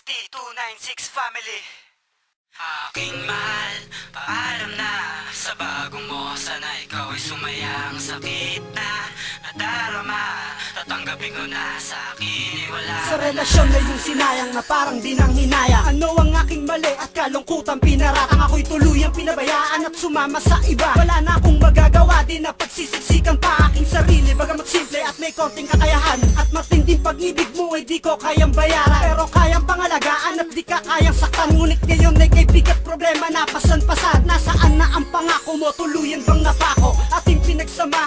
ST296 Family. Aking mahal, paalam na. Sa bagong mo, sana ikaw ay sumayang sakit na Nadarama, tatanggapin ko na sa akin wala. Sa relasyon na yung sinayang na parang di nang hinaya. Ano ang aking mali at kalungkutan pinaratang Ako'y tuluyang pinabayaan at sumama sa iba. Wala na akong magagawa din na pagsisiksikan pa aking sarili. Bagamat simple at may konting kakayahan At matinding pag-ibig mo ay di ko kayang bayaran. Pero kayang pangalagaan at di ka kayang saktan. Ngunit ngayon ay kay bigat problema na pasan-pasan Nasaan na ang pangako mo, tuluyan bang Ating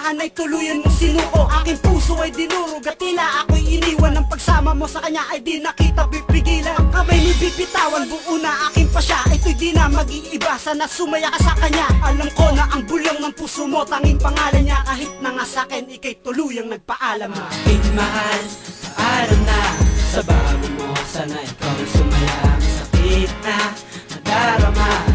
pinagsamahan ay tuluyan mong sinuko Aking puso ay dinurog at tila ako'y iniwan. Ang pagsama mo sa kanya ay di nakita pipigilan. Ang kamay ni bibitawan, buo na aking pasya. Ito'y di na mag-iiba, sana sumaya ka sa kanya. Alam ko na ang bulong ng puso mo, tanging pangalan niya. Kahit na nga sa'kin, ikay tuluyang nagpaalam na. Aking mahal, paalam na. Sa bago mo, sana ikaw ay sumayang sakit na Nadarama,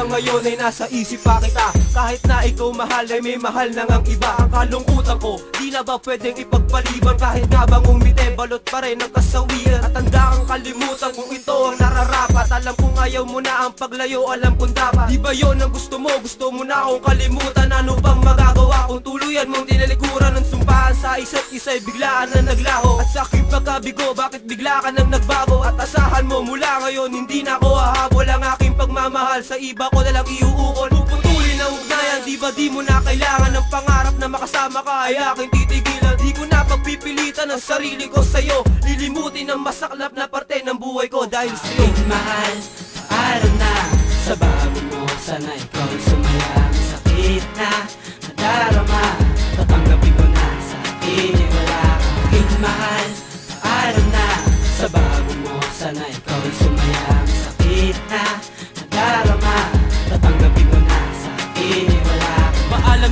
hanggang ngayon ay nasa isip pa kita. Kahit na ikaw mahal ay may mahal na ngang iba. Ang kalungkutan ko, di na ba pwedeng ipagpaliban? Kahit nga bang umite, balot pa rin ang kasawian. At handa kang kalimutan kung ito ang nararapat. Alam kong ayaw mo na ang paglayo, alam kong dapat. Di ba yon ang gusto mo, gusto mo na akong kalimutan. Ano bang magagawa kung tuluyan mong tinalikuran Ng sumpahan sa isa't isa'y biglaan na naglaho? At sa aking pagkabigo, bakit bigla ka nang nagbago? At asahan mo mula ngayon, hindi na ako hahabol Ang aking pagmamahal sa iba ko na lang iuukol Puputulin ang ugnayan, di ba di mo na kailangan Ng pangarap na makasama ka? Ay aking titigilan Di ko na pagpipilitan ang sarili ko sa'yo. Lilimutin ang masaklap na parte ng buhay ko dahil sa'yo. Aking mahal, paalam na. Sa bago mo, sana ikaw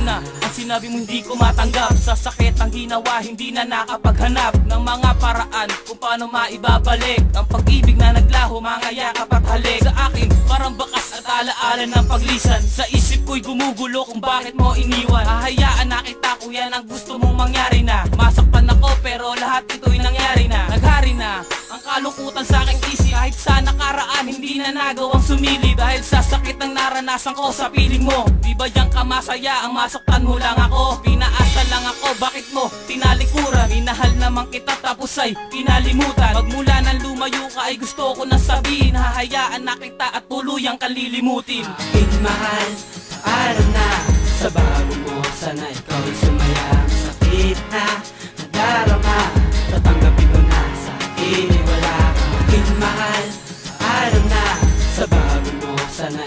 na Ang sinabi mo hindi ko matanggap. Sa sakit ang ginawa Hindi na nakapaghanap Ng mga paraan Kung paano maibabalik Ang pag-ibig na naglaho Mga yakap at halik. Sa akin parang bakas at alaala ng paglisan. Sa isip ko'y gumugulo Kung bakit mo iniwan. Hahayaan na kita Kung yan ang gusto mong mangyari na. Masakpan sumili Dahil sa sakit ng naranasan ko Sa piling mo. Di ba diyan ka masaya? Ang masaktan mo lang ako. Pinaasa lang ako. Bakit mo tinalikuran? Minahal naman kita Tapos ay pinalimutan. Magmula nang lumayo ka Ay gusto ko na sabihin. Hahayaan na kita At tuluyang kalilimutin. Aking mahal Paalam na. Sa bago mo Sana ikaw ay sumayang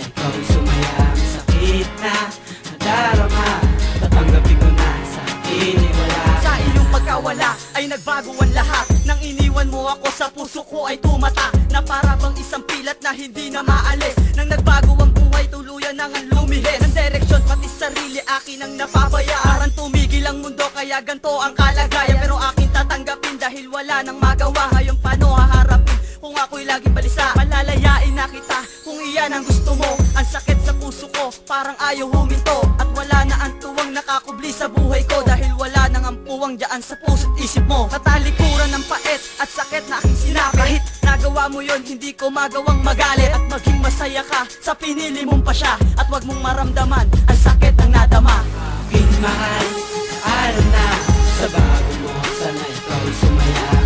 ikaw ay sumayang sakit na Nadarama. Tatanggapin ko na sa akin ay wala. Sa iyong pagkawala ay nagbago ang lahat. Nang iniwan mo ako sa puso ko ay tumata Na para bang isang pilat na hindi na maalis. Nang nagbago ang buhay tuluyan nang ang lumihis. Ng direksyon pati sarili akin ang napapaya Parang tumigil ang mundo kaya ganto ang kalagayan. Pero akin tatanggapin dahil wala nang magawa. Ngayon paano haharapin kung ako'y laging balisa? Malalayain na iyan ang gusto mo. Ang sakit sa puso ko. Parang ayaw huminto. At wala na ang tuwang nakakubli sa buhay ko. Dahil wala nang ang puwang dyan sa puso't isip mo. Tatalikuran ng pait at sakit na aking sinabi. Kahit nagawa mo yon hindi ko magawang magalit. At maging masaya ka sa pinili mong pasya At wag mong maramdaman ang sakit ng nadama. Aking mahal Paalam na Sa bago mo. Sana ikaw ay sumayang